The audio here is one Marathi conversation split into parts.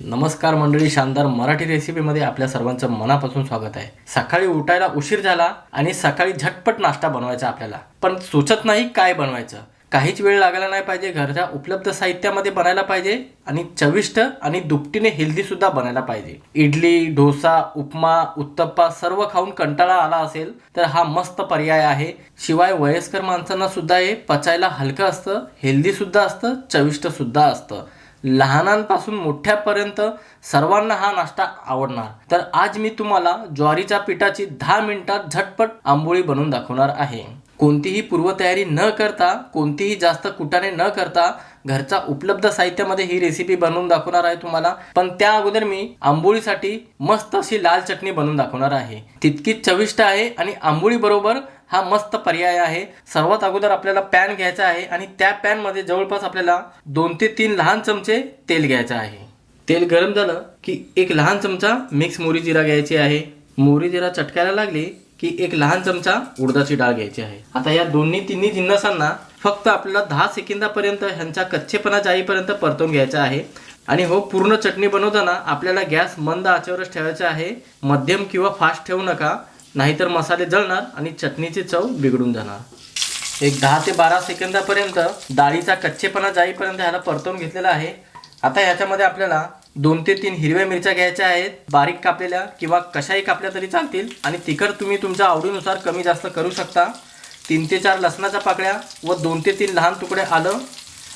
नमस्कार मंडळी शानदार मराठी रेसिपीमध्ये आपल्या सर्वांचं मनापासून स्वागत आहे. सकाळी उठायला उशीर झाला आणि सकाळी झटपट नाश्ता बनवायचा आपल्याला. पण सुचत नाही काय बनवायचं. काहीच वेळ लागायला नाही पाहिजे घरच्या उपलब्ध साहित्यामध्ये बनायला पाहिजे आणि चविष्ट आणि दुपटीने हेल्दी सुद्धा बनायला पाहिजे. इडली डोसा उपमा उत्तप्पा सर्व खाऊन कंटाळा आला असेल तर हा मस्त पर्याय आहे. शिवाय वयस्कर माणसांना सुद्धा हे पचायला हलकं असतं हेल्दी सुद्धा असतं चविष्ट सुद्धा असतं. लहानांपासून मोठ्यापर्यंत सर्वांना हा नाश्ता आवडणार. तर आज मी तुम्हाला ज्वारीच्या पिठाची दहा मिनिटात झटपट आंबोळी बनवून दाखवणार आहे. कोणतीही पूर्वतयारी न करता कोणतीही जास्त कुटाने न करता घरचा उपलब्ध साहित्यामध्ये ही रेसिपी बनवून दाखवणार आहे तुम्हाला. पण त्या अगोदर मी आंबोळीसाठी मस्त अशी लाल चटणी बनवून दाखवणार आहे. तितकीच चविष्ट आहे आणि आंबोळी बरोबर हा मस्त पर्याय आहे. सर्वात अगोदर आपल्याला पॅन घ्यायचा आहे आणि त्या पॅनमध्ये जवळपास आपल्याला दोन ते तीन लहान चमचे तेल घ्यायचं आहे. तेल गरम झालं की एक लहान चमचा मिक्स मोरी जिरा घ्यायची आहे. मोरी जिरा चटकायला लागली की एक लहान चमचा उडदाची डाळ घ्यायची आहे. आता या दोन्ही तिन्ही जिन्नसांना फक्त आपल्याला दहा सेकंदापर्यंत ह्यांचा कच्चेपणा जाईपर्यंत परतून घ्यायचा आहे. आणि हो पूर्ण चटणी बनवताना आपल्याला गॅस मंद आचेवरच ठेवायचा आहे. मध्यम किंवा फास्ट ठेवू नका. नाहीतर मसाले जळणार आणि चटणीची चव बिघडून जाणार. एक दहा ते बारा सेकंदापर्यंत डाळीचा कच्चेपणा जाईपर्यंत ह्याला परतवून घेतलेला आहे. आता ह्याच्यामध्ये आपल्याला दोन ते तीन हिरव्या मिरच्या घ्यायच्या आहेत. बारीक कापलेल्या किंवा कशाही कापल्या तरी चालतील. आणि तिखट तुम्ही तुमच्या आवडीनुसार कमी जास्त करू शकता. तीन ते चार लसणाच्या पाकळ्या व दोन ते तीन लहान तुकडे आलं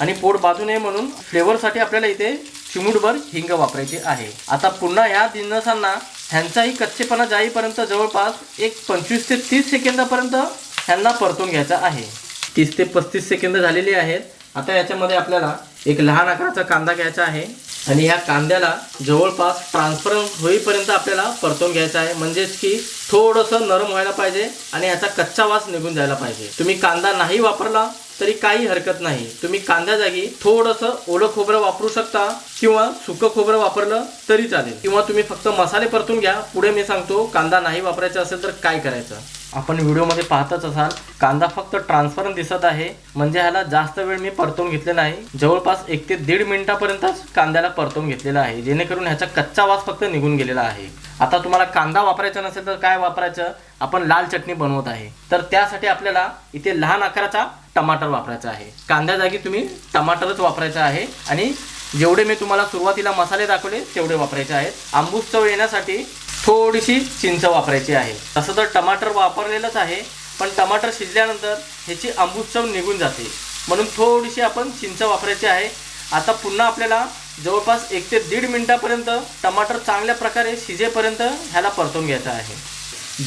आणि पोट बाजू नये म्हणून फ्लेवरसाठी आपल्याला इथे चिमूटभर हिंग वापरायची आहे. आता पुन्हा ह्या जिन्नसांना ह्यांचाही कच्चेपणा जाईपर्यंत जवळपास एक पंचवीस ते तीस सेकंदापर्यंत ह्यांना परतून घ्यायचा आहे. तीस ते पस्तीस सेकंद झालेली आहेत. आता याच्यामध्ये आपल्याला एक लहान आकाराचा कांदा घ्यायचा आहे. आणि ह्या कांद्याला जवळपास ट्रान्सपरंट होईपर्यंत आपल्याला परतून घ्यायचा आहे. म्हणजेच की थोडंसं नरम व्हायला पाहिजे आणि याचा कच्चा वास निघून जायला पाहिजे. तुम्ही कांदा नाही वापरला तरी काही हरकत नाही. तुम्ही कांद्या जागी थोडंसं ओलं खोबरं वापरू शकता किंवा सुकं खोबरं वापरलं तरी चालेल. किंवा तुम्ही फक्त मसाले परतून घ्या. पुढे मी सांगतो कांदा नाही वापरायचा असेल तर काय करायचं? आपण व्हिडिओमध्ये पाहतच असाल कांदा फक्त ट्रान्सपरंट दिसत आहे. म्हणजे ह्याला जास्त वेळ मी परतून घेतलेला आहे जवळपास एक ते दीड मिनिटापर्यंतच कांद्याला परतून घेतलेला आहे. जेणेकरून ह्याचा कच्चा वास फक्त निघून गेलेला आहे. आता तुम्हाला कांदा वापरायचा नसेल तर काय वापरायचं? आपण लाल चटणी बनवत आहे. तर त्यासाठी आपल्याला इथे लहान आकाराचा टमाटर वापरायचा आहे. कांद्या जागी तुम्ही टमाटरच वापरायचा आहे आणि जेवढे मी तुम्हाला सुरुवातीला मसाले दाखवले तेवढे वापरायचे आहेत. आंबूस चव येण्यासाठी थोडीशी चिंच वापरायची आहे. तसं तर टमाटर वापरलेलंच आहे पण टमाटर शिजल्यानंतर ह्याची आंबूस चव निघून जाते. म्हणून थोडीशी आपण चिंच वापरायची आहे. आता पुन्हा आपल्याला जवळपास एक ते दीड मिनटापर्यंत टमाटर चांगल्या प्रकारे शिजेपर्यंत ह्याला परतून घ्यायचं आहे.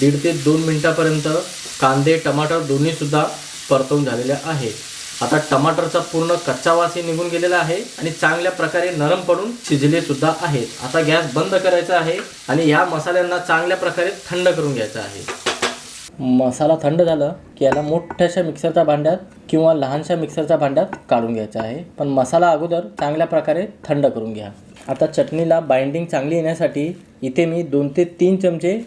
दीड ते दोन मिनटापर्यंत कांदे टमाटर दोन्हीसुद्धा परतवून झालेले आहेत आता टमाटरचा पूर्ण कच्चा वासही निघून गेलेला आहे आणि चांगल्या प्रकारे नरम पडून शिजले सुद्धा आहेत. आता गॅस बंद करायचा आहे आणि या मसाल्यांना चांगल्या प्रकारे थंड करून घ्यायचा आहे. मसाला थंड झालं की याला मोठ्याशा मिक्सरच्या भांड्यात किंवा लहानशा मिक्सरच्या भांड्यात काढून घ्यायचा आहे. पण मसाला अगोदर चांगल्या प्रकारे थंड करून घ्या. आता चटणीला बाइंडिंग चांगली येण्यासाठी इथे मी दोन ते तीन चमचे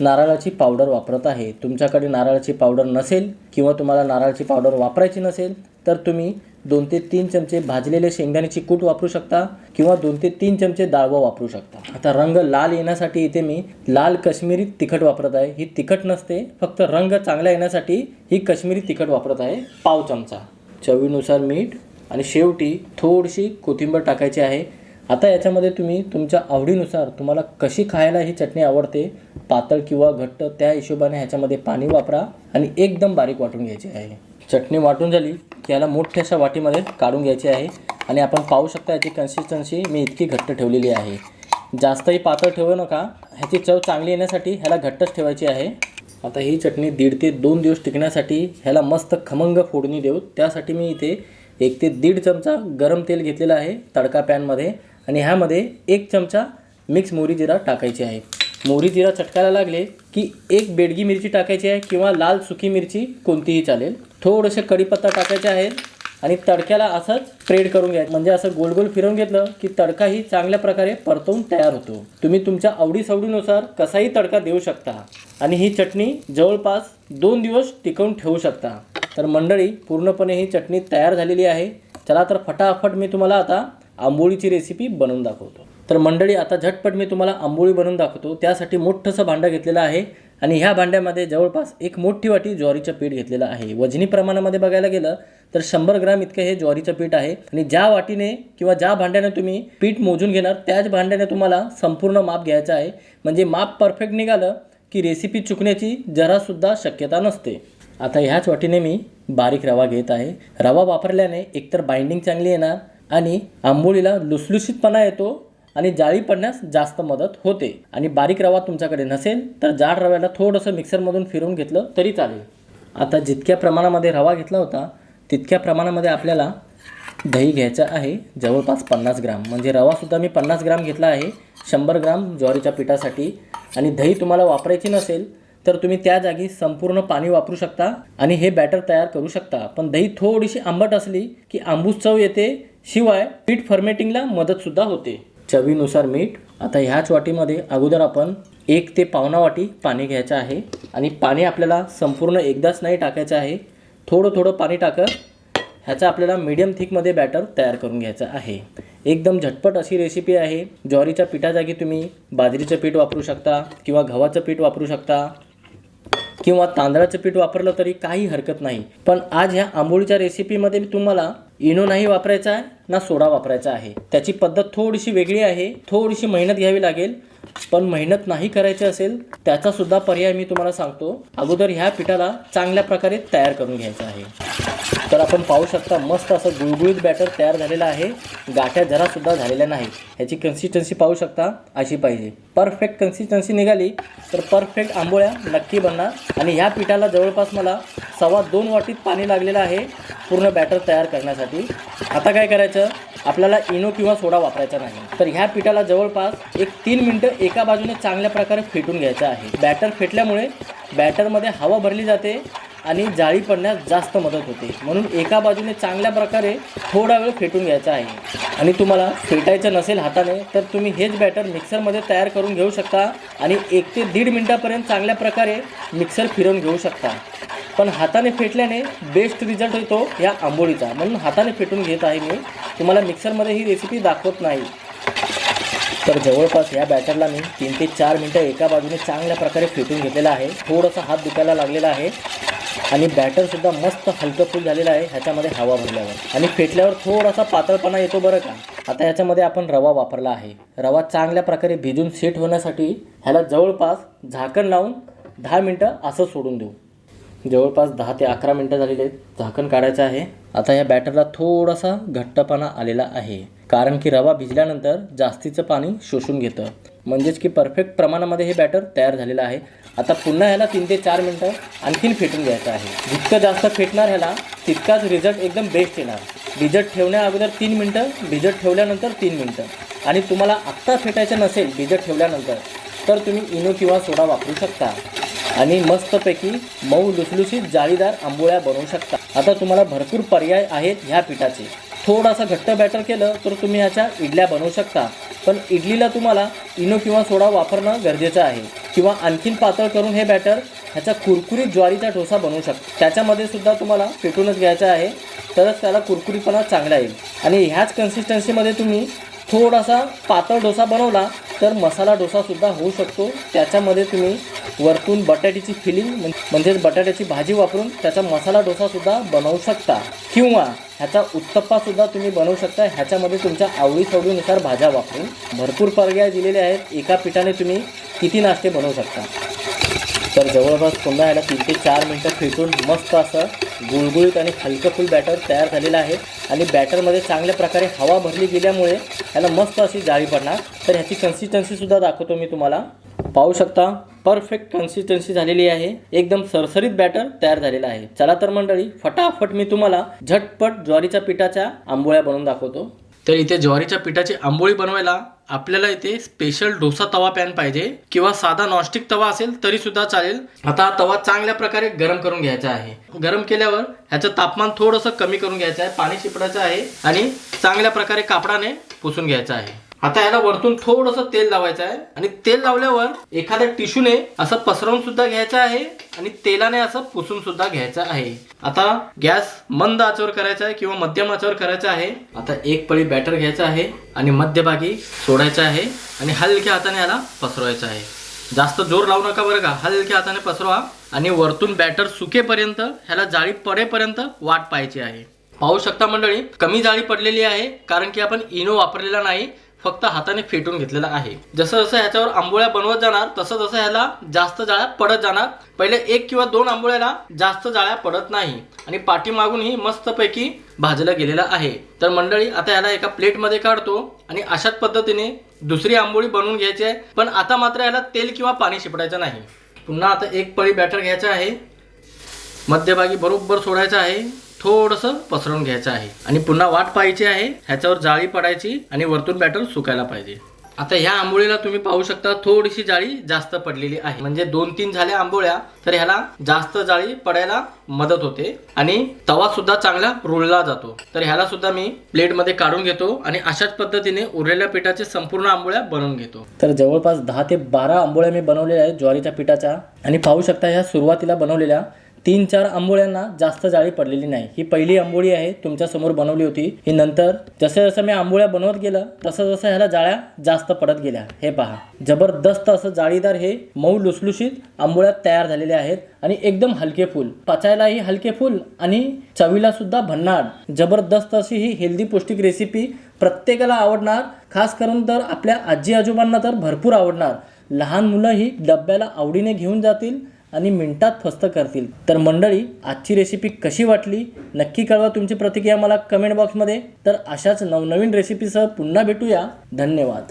नारळाची पावडर वापरत आहे. तुमच्याकडे नारळाची पावडर नसेल किंवा तुम्हाला नारळाची पावडर वापरायची नसेल तर तुम्ही दोन ते तीन चमचे भाजलेले शेंगदाण्याची कूट वापरू शकता किंवा दोन ते तीन चमचे डाळवं वापरू शकता. आता रंग लाल येण्यासाठी इथे मी लाल कश्मीरी तिखट वापरत आहे. ही तिखट नसते फक्त रंग चांगला येण्यासाठी ही कश्मीरी तिखट वापरत आहे. पाव चमचा. चवीनुसार मीठ आणि शेवटी थोडीशी कोथिंबीर टाकायची आहे. आता याच्यामध्ये तुम्ही तुमच्या आवडीनुसार तुम्हाला कशी खायला ही चटणी आवडते पातळ किंवा घट्ट त्या हिशोबाने ह्याच्यामध्ये पाणी वापरा आणि एकदम बारीक वाटून घ्यायची आहे. चटणी वाटून झाली की याला मोठ्याशा वाटीमध्ये काढून घ्यायची आहे आणि आपण पाहू शकता याची कन्सिस्टन्सी मी इतकी घट्ट ठेवलेली आहे. जास्तही पातळ ठेवू नका ह्याची चव चांगली येण्यासाठी ह्याला घट्टच ठेवायची आहे. आता ही चटणी दीड ते दोन दिवस टिकण्यासाठी ह्याला मस्त खमंग फोडणी देऊ. त्यासाठी मी इथे एक ते दीड चमचा गरम तेल घेतलेलं आहे तडका पॅनमध्ये. आणि ह्यामध्ये एक चमचा मिक्स मोरी जिरा टाकायची आहे. मोरी जिरा चटकायला लागले की एक बेडगी मिरची टाकायची आहे किंवा लाल सुकी मिरची कोणतीही चालेल. थोडंसं कढीपत्ता टाकायचे आहे आणि तडक्याला असंच स्प्रेड करून घ्यायचं. म्हणजे असं गोल गोल फिरवून घेतलं की तडका ही चांगल्या प्रकारे परतवून तयार होतो. तुम्ही तुमच्या आवडीसवडीनुसार कसाही तडका देऊ शकता आणि ही चटणी जवळपास दोन दिवस टिकवून ठेवू शकता. तर मंडळी पूर्णपणे ही चटणी तयार झालेली आहे. चला तर फटाफट मी तुम्हाला आता आंबोळीची रेसिपी बनवून दाखवतो. तर मंडळी आता झटपट मी तुम्हाला आंबोळी बनवून दाखवतो. त्यासाठी मोठंसं भांडं घेतलेलं आहे आणि ह्या भांड्यामध्ये जवळपास एक मोठी वाटी ज्वारीचं पीठ घेतलेलं आहे. वजनी प्रमाणामध्ये बघायला गेलं तर शंभर ग्राम इतकं हे ज्वारीचं पीठ आहे आणि ज्या वाटीने किंवा ज्या भांड्याने तुम्ही पीठ मोजून घेणार त्याच भांड्याने तुम्हाला संपूर्ण माप घ्यायचं आहे. म्हणजे माप परफेक्ट निघालं की रेसिपी चुकण्याची जरासुद्धा शक्यता नसते. आता ह्याच वाटीने मी बारीक रवा घेत आहे. रवा वापरल्याने एकतर बाइंडिंग चांगली येणार आणि आंबोळीला लुसलुशीतपणा येतो आणि जाळी पडण्यास जास्त मदत होते. आणि बारीक रवा तुमच्याकडे नसेल तर जाड रव्याला थोडंसं मिक्सरमधून फिरवून घेतलं तरी चालेल. आता जितक्या प्रमाणामध्ये रवा घेतला होता तितक्या प्रमाणामध्ये आपल्याला दही घ्यायचं आहे. जवळपास पन्नास ग्राम. म्हणजे रवासुद्धा मी पन्नास ग्राम घेतला आहे. शंभर ग्राम ज्वारीच्या पिठासाठी. आणि दही तुम्हाला वापरायची नसेल तर तुम्ही त्या जागी संपूर्ण पाणी वापरू शकता आणि हे बॅटर तयार करू शकता. पण दही थोडीशी आंबट असली की आंबूस चव येते शिवाय पीठ फर्मेटिंगला मदतसुद्धा होते. चवीनुसार मीठ. आता ह्याच वाटीमध्ये अगोदर आपण एक ते पावणा वाटी पाणी घ्यायचं आहे. आणि पाणी आपल्याला संपूर्ण एकदाच नाही टाकायचं आहे. थोडं थोडं पाणी टाकत ह्याचा आपल्याला मीडियम थिकमध्ये बॅटर तयार करून घ्यायचं आहे. एकदम झटपट अशी रेसिपी आहे. ज्वारीच्या पिठाजागी तुम्ही बाजरीचं पीठ वापरू शकता किंवा गव्हाचं पीठ वापरू शकता. किंवा तांदळाचं पीठ वापरलं तरी काही हरकत नाही. पण आज ह्या आंबोळीच्या रेसिपीमध्ये मी तुम्हाला इनो नाही वापरायचा आहे ना सोडा वापरायचा आहे. त्याची पद्धत थोडीशी वेगळी आहे. थोडीशी मेहनत घ्यावी लागेल. पण मेहनत नाही करायची असेल त्याचा सुद्धा पर्याय मी तुम्हाला सांगतो. अगोदर ह्या पिठाला चांगल्या प्रकारे तयार करून घ्यायचा आहे. तर आपण पाहू शकता मस्त असं गुळगुळीत बॅटर तयार झालेलं आहे. गाठ्या जरासुद्धा झालेल्या नाही. ह्याची कन्सिस्टन्सी पाहू शकता अशी पाहिजे. परफेक्ट कन्सिस्टन्सी निघाली तर परफेक्ट आंबोळ्या नक्की बनणार. आणि ह्या पिठाला जवळपास मला सव्वा दोन वाटीत पाणी लागलेलं आहे पूर्ण बॅटर तयार करण्यासाठी. आता काय करायचं? आपल्याला इनो किंवा सोडा वापरायचा नाही. तर ह्या पिठाला जवळपास एक तीन मिनटं एका बाजूने चांगल्या प्रकारे फेटून घ्यायचं आहे. बॅटर फेटल्यामुळे बॅटरमध्ये हवा भरली जाते. आणि जाळी पडण्यास जास्त मदत होते. म्हणून एका बाजूने चांगल्या प्रकारे थोडा वेळ फेटून घ्यायचा आहे. आणि तुम्हाला फेटायचं नसेल हाताने तर तुम्ही हेच बॅटर मिक्सरमध्ये तयार करून घेऊ शकता आणि एक ते दीड मिनटापर्यंत चांगल्या प्रकारे मिक्सर फिरवून घेऊ शकता. पण हाताने फेटल्याने बेस्ट रिझल्ट येतो या आंबोळीचा. म्हणून हाताने फेटून घेत आहे मी. तुम्हाला मिक्सरमध्ये ही रेसिपी दाखवत नाही. तर जवळपास या बॅटरला मी तीन ते चार मिनटं एका बाजूने चांगल्या प्रकारे फेटून घेतलेला आहे. थोडासा हात दुखायला लागलेला आहे. आणि बॅटरसुद्धा मस्त हलकंफुल झालेलं आहे ह्याच्यामध्ये हवा भरल्यावर. आणि फेटल्यावर थोडासा पातळपणा येतो बरं का. आता ह्याच्यामध्ये आपण रवा वापरला आहे. रवा चांगल्या प्रकारे भिजून सेट होण्यासाठी ह्याला जवळपास झाकण लावून दहा मिनटं असं सोडून देऊ. जवळपास दहा ते अकरा मिनटं झालेली आहेत. झाकण काढायचं आहे. आता या बॅटरला थोडासा घट्टपणा आलेला आहे. कारण की रवा भिजल्यानंतर जास्तीचं पाणी शोषून घेतं. म्हणजेच की परफेक्ट प्रमाणामध्ये हे बॅटर तयार झालेलं आहे. आता पुन्हा ह्याला तीन ते चार मिनटं आणखीन फेटून घ्यायचं आहे. जितकं जास्त फेटणार ह्याला तितकाच रिझल्ट एकदम बेस्ट येणार. भिजत ठेवण्या अगोदर तीन मिनटं भिजत ठेवल्यानंतर तीन मिनटं. आणि तुम्हाला आत्ता फेटायचं नसेल भिजत ठेवल्यानंतर तर तुम्ही इनो किंवा सोडा वापरू शकता. आणि मस्तपैकी मऊ लुसलुशीत जाळीदार आंबोळ्या बनवू शकता. आता तुम्हाला भरपूर पर्याय आहेत ह्या पिठाचे. थोडासा घट्ट बॅटर केलं तर तुम्ही ह्याच्या इडल्या बनवू शकता. पण इडलीला तुम्हाला इनो किंवा सोडा वापरणं गरजेचं आहे. किंवा आणखीन पातळ करून हे बॅटर ह्याचा कुरकुरीत ज्वारीचा डोसा बनवू शकता त्याच्यामध्ये सुद्धा तुम्हाला पेटूनच घ्यायचं आहे. तरच त्याला कुरकुरीपणा चांगला येईल. आणि ह्याच कन्सिस्टन्सीमध्ये तुम्ही थोडासा पातळ डोसा बनवला तर मसाला डोसासुद्धा होऊ शकतो. त्याच्यामध्ये तुम्ही वरतून बटाट्याची फिलिंग म्हणजेच बटाट्याची भाजी वापरून त्याचा मसाला डोसासुद्धा बनवू शकता. किंवा ह्याचा उत्तप्पासुद्धा तुम्ही बनवू शकता. ह्याच्यामध्ये तुमच्या आवडीसवडीनुसार भाज्या वापरून भरपूर पर्याय दिलेले आहेत. एका पिठाने तुम्ही किती नाश्ते बनवू शकता? तर जवळपास पुन्हा ह्याला तीन ते चार मिनटं फेटून मस्त असं गुळगुळीत आणि हलकं फुल बॅटर तयार झालेलं आहे. आणि बॅटरमध्ये चांगल्या प्रकारे हवा भरली गेल्यामुळे ह्याला मस्त अशी जाळी पडणार. तर ह्याची कन्सिस्टन्सीसुद्धा दाखवतो मी तुम्हाला. पाहू शकता? परफेक्ट कन्सिस्टन्सी झालेली आहे. एकदम सरसरीत बॅटर तयार झालेला आहे. चला तर मंडळी फटाफट मी तुम्हाला झटपट ज्वारीच्या पिठाच्या आंबोळ्या बनवून दाखवतो. तर इथे ज्वारीच्या पिठाची आंबोळी बनवायला आपल्याला इथे स्पेशल डोसा तवा पॅन पाहिजे किंवा साधा नॉनस्टिक तवा असेल तरी सुद्धा चालेल. आता हा तवा चांगल्या प्रकारे गरम करून घ्यायचा आहे. गरम केल्यावर ह्याचं तापमान थोडंसं कमी करून घ्यायचं आहे. पाणी शिपडायचं आहे आणि चांगल्या प्रकारे कापडाने पुसून घ्यायचं आहे. आता याला वरतून थोडंसं तेल लावायचं आहे. आणि तेल लावल्यावर एखाद्या टिश्यूने असं पसरवून सुद्धा घ्यायचं आहे आणि तेलाने असं पुसून सुद्धा घ्यायचं आहे. आता गॅस मंद आचवर करायचा आहे किंवा मध्यम आचवर करायचा आहे. आता एक पळी बॅटर घ्यायचं आहे आणि मध्यभागी सोडायचं आहे आणि हलक्या हाताने याला पसरवायचं आहे. जास्त जोर लावू नका बरं का. हलक्या हाताने पसरवा आणि वरतून बॅटर सुकेपर्यंत ह्याला जाळी पडेपर्यंत वाट पाहायची आहे. पाहू शकता मंडळी कमी जाळी पडलेली आहे कारण की आपण इनो वापरलेला नाही. फक्त हाताने फेटून घेतलेला आहे. जसं जसं ह्याच्यावर आंबोळ्या बनवत जाणार तसं तसं ह्याला जास्त जाळ्या पडत जाणार. पहिले एक किंवा दोन आंबोळ्याला जास्त जाळ्या पडत नाही. आणि पाठीमागूनही मस्तपैकी भाजलं गेलेलं आहे. तर मंडळी आता ह्याला एका प्लेटमध्ये काढतो आणि अशाच पद्धतीने दुसरी आंबोळी बनवून घ्यायची आहे. पण आता मात्र ह्याला तेल किंवा पाणी शिपडायचं नाही. पुन्हा आता एक पळी बॅटर घ्यायचं आहे. मध्यभागी बरोबर सोडायचं आहे. थोडंसं पसरवून घ्यायचं आहे. आणि पुन्हा वाट पाहायची आहे ह्याच्यावर जाळी पडायची आणि वरतून बॅटर सुकायला पाहिजे. आता ह्या आंबोळीला तुम्ही पाहू शकता थोडीशी जाळी जास्त पडलेली आहे. म्हणजे दोन तीन झाल्या आंबोळ्या तर ह्याला जास्त जाळी पडायला मदत होते. आणि तवा सुद्धा चांगला रुळला जातो. तर ह्याला सुद्धा मी प्लेटमध्ये काढून घेतो आणि अशाच पद्धतीने उरलेल्या पिठाचे संपूर्ण आंबोळ्या बनवून घेतो. तर जवळपास दहा ते बारा आंबोळ्या मी बनवलेल्या आहेत ज्वारीच्या पिठाच्या. आणि पाहू शकता ह्या सुरुवातीला बनवलेल्या तीन चार आंबोळ्यांना जास्त जाळी पडलेली नाही. ही पहिली आंबोळी आहे तुमच्यासमोर बनवली होती. ही नंतर जसं जसं मी आंबोळ्या बनवत गेलं तसं जसं ह्याला जाळ्या जास्त पडत गेल्या. हे पहा. जबरदस्त असं जाळीदार हे मऊ लुसलुशीत आंबोळ्या तयार झालेल्या आहेत आणि एकदम हलके फुल. पचायलाही हलके फुल आणि चवीला सुद्धा भन्नाट. जबरदस्त अशी ही हेल्दी पौष्टिक रेसिपी प्रत्येकाला आवडणार. खास करून तर आपल्या आजी आजोबांना तर भरपूर आवडणार. लहान मुलं ही डब्याला आवडीने घेऊन जातील. आणि मिनिटात फस्त करतील. तर मंडळी आजची रेसिपी कशी वाटली? नक्की कळवा तुमची प्रतिक्रिया मला कमेंट बॉक्समध्ये तर अशाच नवनवीन रेसिपीसह पुन्हा भेटूया. धन्यवाद.